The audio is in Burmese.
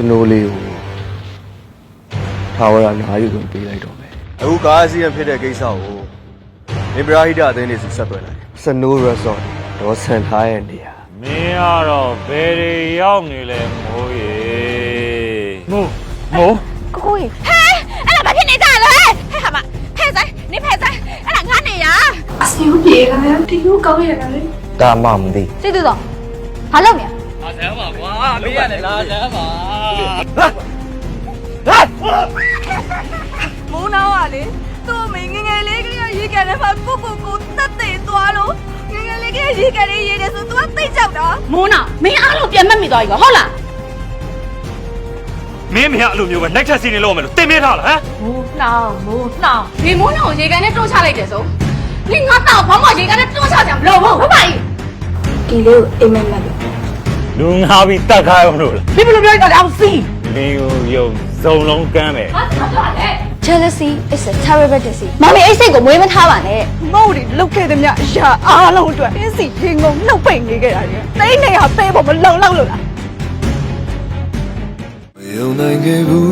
စနိုးလေးကိုထာဝရနာယူခွင့်ပေးလိုက်တော့မယ်အခုကားအစီအစဉ်ဖြစ်တဲ့ကိစ္စကိုနေပရာဟိတအသင်းတွေစီဆက်သွယ်လိုက်စနိုး resort ဒေါ်စန်ထားရဲ့နေရာမင်းကတော့ဘယ်တွေရောက်နေလဲမိုးရေမိုးမိုးကိုကိုကြီးဟဲအဲ့ဒါဘာဖြစ်နေကြလဲဟဲ့ဟာမဖဲဆိုင်နေဖဲဆိုင်အဲ့ဒါငါနေရအစီကိုပြေလာတယ်တီကိုကောင်းရတာလေဒါမှမသိစိတ်တူတော့ဘာလုပ်နေ ရမိုးနာကလေသူ့အမေငယ်ငယ်လေးကလေးရေကန်တဲ့မှာကိုကိုကိုတက်တဲ့သွားလို့ငယ်ငယ်လေးကရေကန်လေးရေတယ်ဆို तू ကသိကြောက်တာမိုးနာမင်းအားလုံးပြန်မက်မိသွားပြီဟုတ်လားမင်းမရအဲ့လိုမျိုးပဲနိုင်ထက်စီနေလို့မယ်လို့တင်ပေးထားလားဟမ်မိုးနှောင်းမိုးနှောင်းဒီမိုးနှောင်းကိုရေကန်နဲ့တွန်းချလိုက်တယ်ဆိုနင်ငါတော့ဘာမှရေကန်နဲ့တွန်းချကြမလို့ဘူးဟုတ်ပါရဲ့ဒီလေးကိုအိမ်မက်မက်လို့ လူငါပြီးတတ်ခိုင်းအောင်လို့လားဒီဘယ်လိုပြောရလဲအောင်စီးမင်းကိုယုံဇုံလုံးကမ်းမယ်ဟာဟာလေ jealousy is a terrible disease မမေအဲ့စိတ်ကိုမွေးမထားပါနဲ့ငုတ်တွေလုတ်ခဲ့သည်မြအရာအားလုံးအတွက်အင်းစီထင်းကုန်နှုတ်ပိတ်နေခဲ့တာကြီးတိတ်နေရပေးဖို့မလုံလောက်လို့လား မယုံနိုင်ခဲ့ဘူး